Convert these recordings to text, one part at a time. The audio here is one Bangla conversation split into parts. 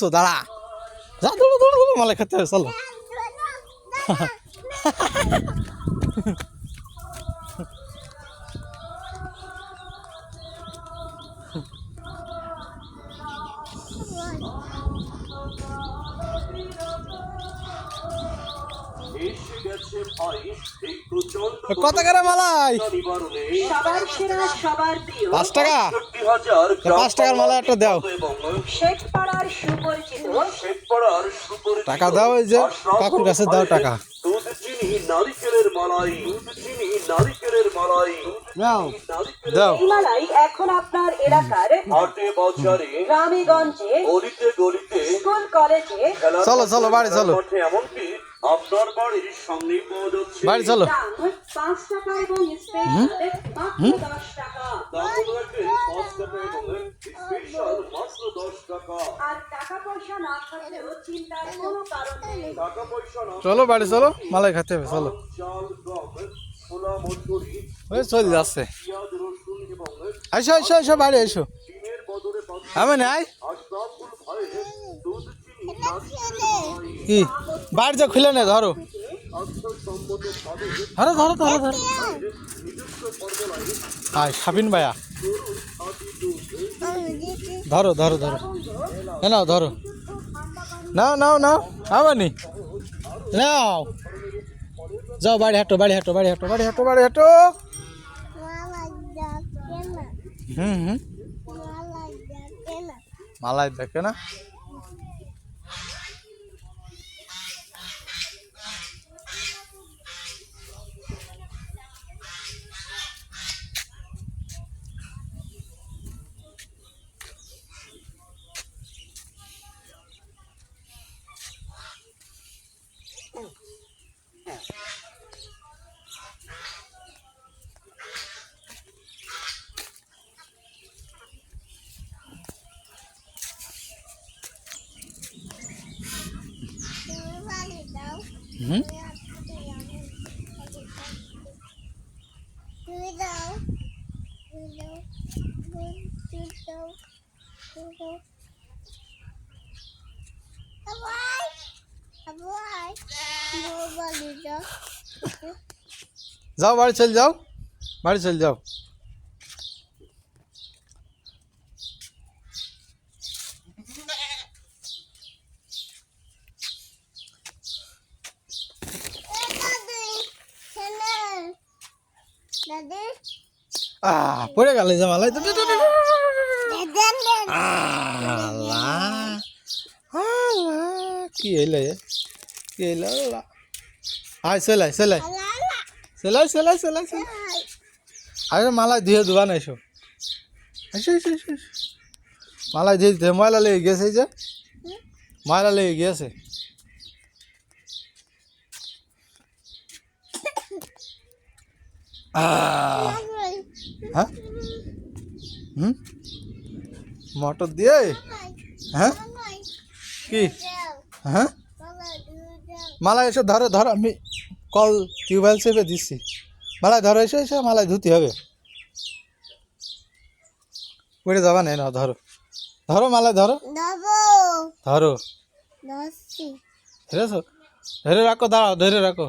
তো দাঁড়া। যা দৌড়ো দৌড়ো দৌড়ো মালাই খেতে হবে চলো। কত করে মালাই? সবার সেরা সবার প্রিয়। পাঁচ টাকা? পাঁচ টাকার মালা একটা দাও। শেখ টাকা দাও এই যে কাকুর কাছে দাও টাকা চিনি নারিকেলের মালাই দুধ চিনি দাও হিমালয় এখন আপনার এলাকার হাটে বাজারে গ্রামে গঞ্জে গলিতে গলিতে স্কুল কলেজে চলো, চলো, বাড়ি চলো। এমনকি বাড়ি চলো। চলো বাড়ি চলো মালাই খেতে হবে চলো। ওই চলে যাচ্ছে। এবং এসো এসো এসো বাড়ি এসো আমি নাই। কি? বাড়ি যা খুলে নে ধরো। ধরো ধরো ধরো ধরো। হাই সাবিন ভাইয়া। ধরো ধরো ধরো। এ নাও ধরো। নাও নাও নাও। আবানি নাও। যাও বাড়ি হাঁটো বাড়ি হাঁটো বাড়ি হাঁটো বাড়ি হাঁটো বাড়ি হাঁটো। হুম হুম। মালাই দেখে না? হুম যাও বাড়ি চল যাও। বাড়ি চল যাও। আহ পড়ে গেল যে মালাই তো কি হইল? কি হইল আল্লাহ আয় সেলাই সেলাই সেলাই সেলাই সেলাই সেলাই আরে মালা ধুয়ে ধোয়া না এসো এসো এসো এসো এসো। মালা ধুয়ে দিতে ময়লা লেগে গেছে যে ময়লা লেগে গিয়েছে আহ হ্যাঁ? হুম? মটর দিয়ে? হ্যাঁ? কি? হ্যাঁ? মালা এসে ধরো ধরো আমি কল টিউবওয়েল চেপে দিচ্ছি মালায় ধরো এসে এসে মালায় ধুতি হবে। উড়ে যাবা না না ধরো। ধরো মালায় ধরো। ধরো। ধরেছো? ধরে রাখো দাঁড়াও ধরে রাখো।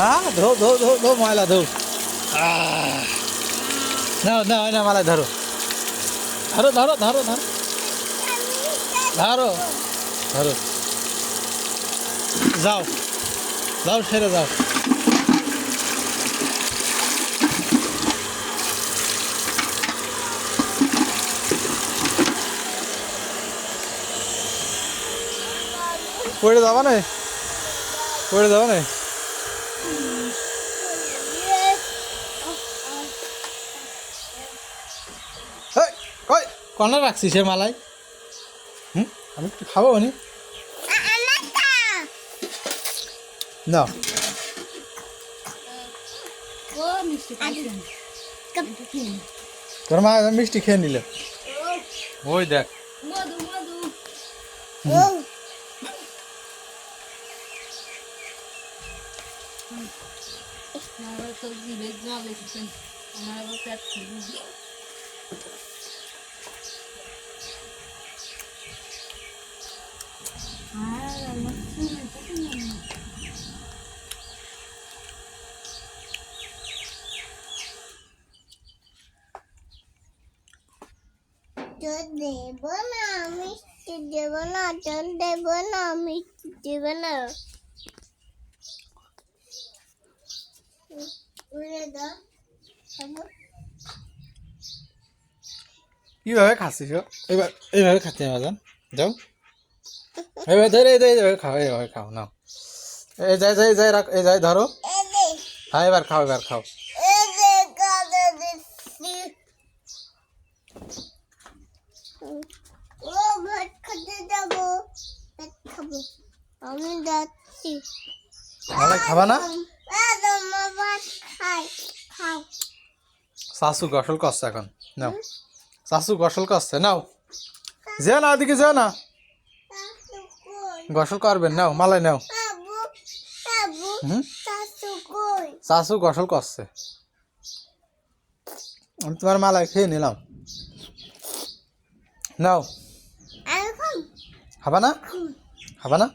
হ্যাঁ ধো ধো ধো ধো ময়লা ধো। নাও নাও না মালায় ধরো। ধরো ধরো ধরো ধরো। ধরো ধরো। যাও যাও, সেরে যাও। পড়ে যাবা না? পড়ে যাবা না এই, কই কনে রাখছিস সে মালাই? হুম? আমি একটু খাব নি। না। তোর মা একদম মিষ্টি খেয়ে নিল। ওই দেখ। সবজি বেশ ভালো জল দেব না মিষ্টি দেব না জল দেব না মিষ্টি দেব না। কীভাবে খাচ্ছিস? এইবার এইভাবে খাচ্ছি বাজান যাও। এইভাবে ধরে এই এইভাবে খাও এইভাবে খাও নাও। এই যাই যাই যাই রাখ এই যাই ধরো। হ্যাঁ এবার খাও এবার খাও এই যে কাদা দিচ্ছি ও ভাত খেতে যাব ভাত খাব আমি যাচ্ছি। মালাই খাবা না? শাশু গসল করছে এখন নাও। শাশু গসল করছে নাও। যে না ওদিকে যে না। গসল করবেন নাও মালাই নাও। শাশু গসল করছে। আমি তোমার মালাই খেয়ে নিলাম। নাও। খাবা না? খাবা না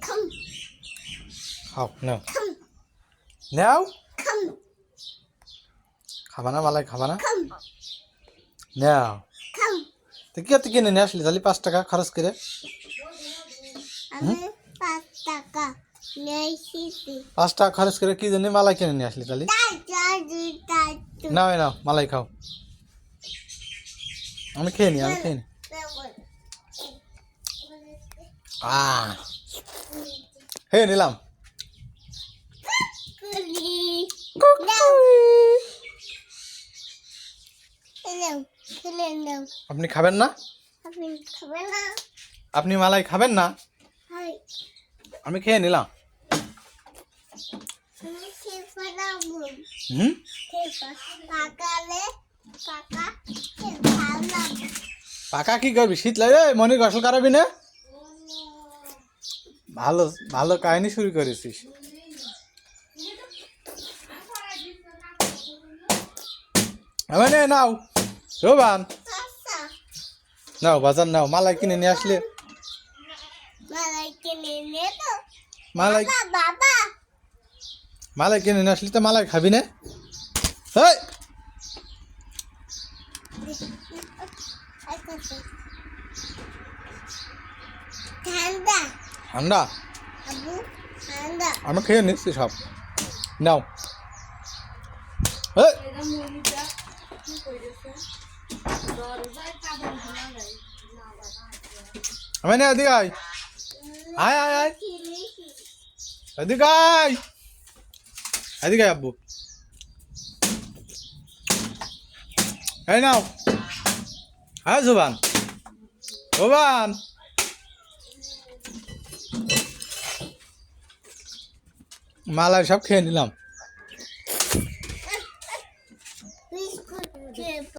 খাও নাও নাও খাবা না মালাই খাবা না নাও তো কি এত কিনে নিয়ে আসলি তাহলে পাঁচ টাকা খরচ করে পাঁচ টাকা খরচ করে কি জন্য মালাই কিনে নিয়ে আসলি তাহলে তাই তাই তাই নাও নাও মালাই খাও আমি খেয়ে নি আমি খেয়ে নি আহ খেয়ে নিলাম। আপনি খাবেন না? আপনি মালাই খাবেন না? আমি খেয়ে নিলাম। পাকা কি করবি? শীত লাগে মনির গসল করাবি না? ভালো ভালো কাহিনী শুরু করেছিস। এবার নে, নাও। রোবান। নাও বাজার নাও মালাই কিনে নিয়ে আসলে। মালাই মালাই কিনে নিয়ে আসলে তো মালাই খাবি না। এই ঠান্ডা ঠান্ডা আমি খেয়ে নিচ্ছি সব। নাও। এই! আমি না এদিকে আয়। আয় আয় আয়। এদিকে আয়। এদিকে আয় আব্বু। এই নাও। হ্যাঁ জোবান। জোবান। মালাই সব খেয়ে নিলাম।